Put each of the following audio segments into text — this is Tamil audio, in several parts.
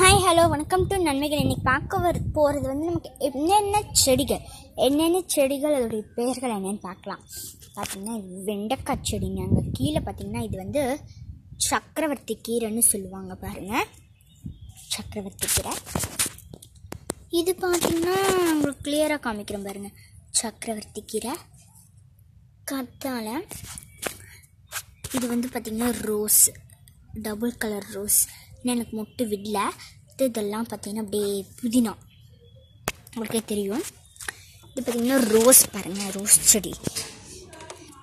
ஹாய் ஹலோ வணக்கம் டு நன்மைகள். இன்னைக்கு பார்க்க வர போகிறது வந்து நமக்கு என்னென்ன செடிகள்? என்னென்ன செடிகள் அதோடைய பெயர்கள் என்னென்னு பார்க்கலாம். பார்த்தீங்கன்னா வெண்டைக்காய் செடிங்க. அங்கே கீழே பார்த்தீங்கன்னா இது வந்து சக்கரவர்த்தி கீரைன்னு சொல்லுவாங்க பாருங்கள் சக்கரவர்த்தி கீரை. இது பார்த்தீங்கன்னா உங்களுக்கு கிளியராக காமிக்கிறோம் பாருங்கள் சக்கரவர்த்தி கீரை கத்தால இது வந்து பார்த்திங்கன்னா ரோஸ் டபுள் கலர் ரோஸ் இன்னும் எனக்கு மொட்டு விடல. இதெல்லாம் பார்த்தீங்கன்னா அப்படியே புதினா. உங்களுக்கே தெரியும். இது பார்த்திங்கன்னா ரோஸ் பாருங்கள் ரோஸ் செடி.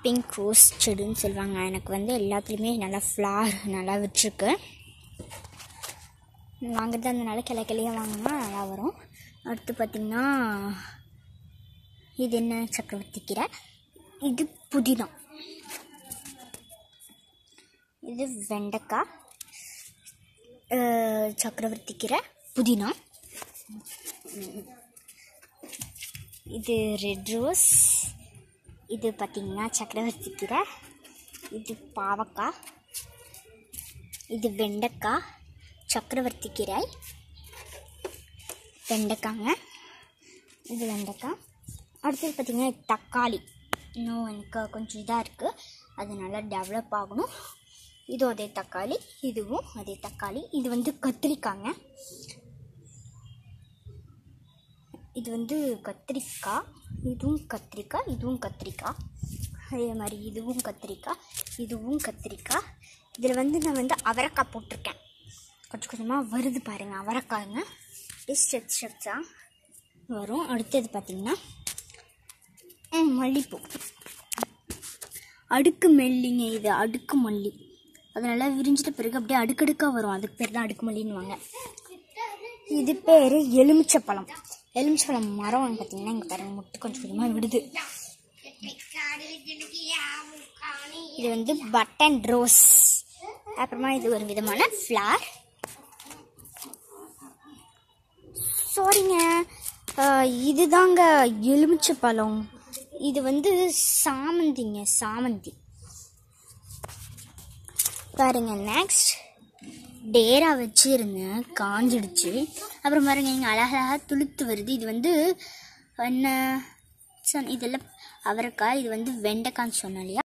பிங்க் ரோஸ் செடின்னு சொல்லுவாங்க. எனக்கு வந்து எல்லாத்துலேயுமே நல்லா ஃப்ளார் நல்லா விட்டுருக்கு. வாங்குறது அதனால கிளை கிளையாக வாங்கினா நல்லா வரும். அடுத்து பார்த்திங்கன்னா இது என்ன சக்கரவர்த்தி கீரை? இது புதினா. இது வெண்டைக்காய். சக்கரவர்த்தி கீரை புதினா. இது ரெட் ரோஸ். இது பார்த்திங்கன்னா சக்கரவர்த்தி கீரை. இது பாவக்காய். இது வெண்டைக்காய். சக்கரவர்த்தி கீரை. வெண்டைக்காங்க. இது வெண்டைக்காய். அடுத்தது பார்த்திங்கன்னா தக்காளி. இன்னும் எனக்கு கொஞ்சம் இதாக இருக்குது அது நல்லா டெவலப் ஆகணும். இதுவும் அதே தக்காளி இதுவும் அதே தக்காளி இது வந்து கத்திரிக்காங்க. இது வந்து கத்திரிக்காய் இதுவும் கத்திரிக்காய் இதுவும் கத்திரிக்காய் அதே மாதிரி இதுவும் கத்திரிக்காய் இதுவும் கத்திரிக்காய் இதில் வந்து நான் வந்து அவரைக்காய் போட்டிருக்கேன். கொஞ்சம் கொஞ்சமாக வருது பாருங்கள் அவரைக்காய்ங்க. ஸ்டெப் ஸ்டெப்ஸாக வரும். அடுத்தது பார்த்திங்கன்னா மல்லிப்பூ. அடுக்கு மெல்லிங்க இது அடுக்கு மல்லி. அது நல்லா விரிஞ்சிட்ட பிறகு அப்படியே அடுக்கடுக்காக வரும். அதுக்கு பேர் தான் அடுக்குமல்லின்னுவாங்க. இது பேர் எலுமிச்சப்பழம். எலுமிச்சப்பழம் மரம் பார்த்தீங்கன்னா இங்கே பாருங்க முட்டு கொஞ்சம் கொஞ்சமாக விடுது. இது வந்து பட்டன் ரோஸ் அப்புறமா இது ஒரு விதமான ஃப்ளார் சாரிங்க இதுதாங்க இதுதாங்க எலுமிச்சப்பழம். இது வந்து சாமந்திங்க சாமந்தி. பாருங்க நெக்ஸ்ட் டேரா வச்சிருந்தேன் காஞ்சிடுச்சு. அப்புறம் பாருங்க இங்கே அழகழகாக துளுத்து வருது. இது வந்து என்ன? சொன்ன இதெல்லாம் அவரைக்காய் இது வந்து வெண்டைக்கான்னு சொன்னேன் இல்லையா?